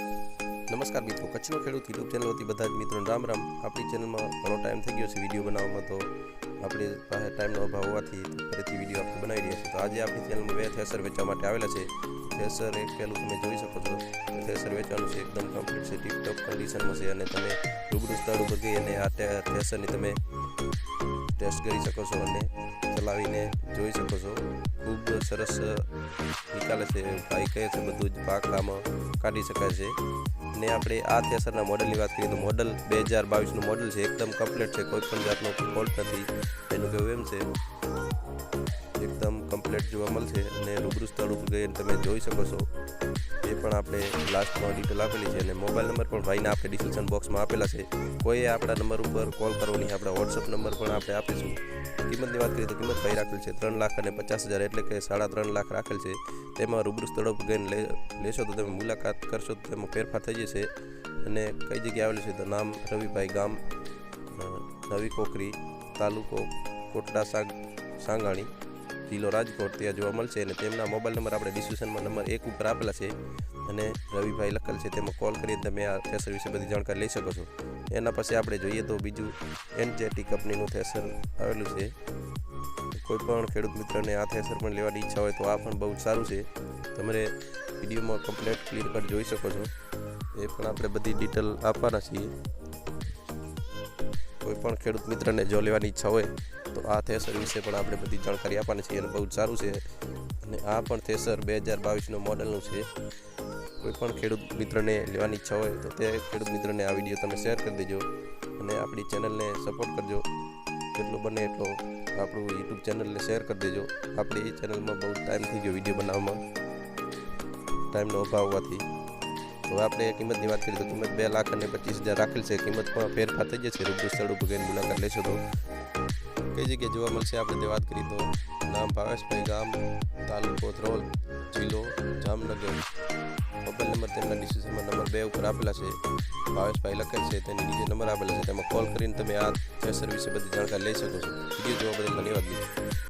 નમસ્કાર મિત્રો, કચ્છનો ખેડૂત યુટ્યુબ ચેનલ વતી બધા જ મિત્રો રામ રામ. આપણી ચેનલમાં ઘણો ટાઈમ થઈ ગયો છે વીડિયો બનાવવામાં, તો આપણે પાસે ટાઈમનો અભાવ હોવાથી ફરીથી વીડિયો આપણે બનાવી રહ્યા છીએ. તો આજે આપણી ચેનલમાં બે થેસર વેચવા માટે આવેલા છે. થેસર એક પહેલું તમે જોઈ શકો છો. થેસર વેચવાનું છે એકદમ કમ્પ્લીટ છે ટીપટોપ કન્ડિશનમાં છે અને તમે રૂબરૂ સ્થળ ઉપર ગઈ અને આ થેસરની તમે ટેસ્ટ કરી શકો છો અને ચલાવીને જોઈ શકો છો. ખૂબ સરસ નિકાલે છે, ભાઈ કહે છે બધું જ પાક કાઢી શકાય છે. ને આપણે આ થેસરના મોડલની વાત કરીએ તો મોડલ બે હજાર બાવીસનું મોડલ છે, એકદમ કમ્પ્લીટ છે કોઈ પણ જાતનો ફોલ્ટ નથી. એનું કહેવું એમ છે, એકદમ કમ્પ્લીટ જોવા મળશે અને રૂબરૂ સ્થળ ઉપર ગઈને તમે જોઈ શકો છો. એ પણ આપણે લાસ્ટમાં ડિટેલ આપેલી છે અને મોબાઈલ નંબર પણ ભાઈના આપણે ડિસ્ક્રિપ્શન બોક્સમાં આપેલા છે. કોઈએ આપણા નંબર ઉપર કોલ કરવાની આપણા વોટ્સઅપ નંબર પણ આપણે આપીશું. કિંમતની વાત કરીએ તો કિંમત ભાઈ રાખેલ છે ત્રણ લાખ અને પચાસ હજાર એટલે કે સાડા ત્રણ લાખ રાખેલ છે. તેમાં રૂબરૂ સ્થળો પર ગઈને લેશો તો તમે મુલાકાત કરશો તો તેમાં ફેરફાર થઈ જશે. અને કઈ જગ્યાએ આવેલું છે તો નામ રવિભાઈ ગામ નવી કોકરી, તાલુકો કોટડા સાગ, સાંગાણી. જિલ્લો રાજકોટ ત્યાં જોવા મળશે અને તેમના મોબાઈલ નંબર આપણે ડિસ્ક્રિપ્શનમાં નંબર એક ઉપર આપેલા છે અને રવિભાઈ લખેલ છે તેમાં કોલ કરીને તમે આ થેસર વિશે બધી જાણકારી લઈ શકો છો. એના પછી આપણે જોઈએ તો બીજું એનજેટી કંપનીનું થેસર આવેલું છે. કોઈ પણ ખેડૂત મિત્રને આ થેસર પણ લેવાની ઈચ્છા હોય તો આ પણ બહુ સારું છે. તમારે વિડીયોમાં કમ્પ્લેટ ક્લિયર કટ જોઈ શકો છો. એ પણ આપણે બધી ડિટેલ આપવાના છીએ. કોઈ પણ ખેડૂત મિત્રને જો લેવાની ઈચ્છા હોય તો આ થેસર વિશે પણ આપણે બધી જાણકારી આપવાની છે અને બહુ જ સારું છે. અને આ પણ થેસર બે હજાર બાવીસનું મોડલનું છે. કોઈ પણ ખેડૂત મિત્રને લેવાની ઈચ્છા હોય તો તે ખેડૂત મિત્રને આ વીડિયો તમે શેર કરી દેજો અને આપણી ચેનલને સપોર્ટ કરજો. જેટલું બને એટલો આપણું યુટ્યુબ ચેનલને શેર કરી દેજો. આપણી ચેનલમાં બહુ ટાઈમ થઈ ગયો વીડિયો બનાવવામાં. ટાઈમનો અભાવ હોવાથી. તો આપણે કિંમતની વાત કરીએ તો કિંમત બે લાખ અને પચીસ હજાર રાખેલ છે. કિંમતમાં ફેરફાર થઈ જશે. રૂબરૂ સ્થળ ઉપર ગઈને મુલાકાત લેશો તો. કઈ જગ્યાએ જોવા મળશે? આપણે તે વાત કરીએ તો. નામ ભાવેશભાઈ ગામ, તાલુકો ધ્રોલ, જિલ્લો જામનગર. મોબાઈલ નંબર તેમના ડિસ્ક્રિપ્શનમાં નંબર બે ઉપર આપેલા છે. ભાવેશભાઈ લખેલ છે. તેની નીચે નંબર આપેલા છે. તેમાં કોલ કરીને તમે આ સર્વિસ વિશે બધી જાણકારી લઈ શકો છો. વીડિયો જોવા બદલ ધન્યવાદ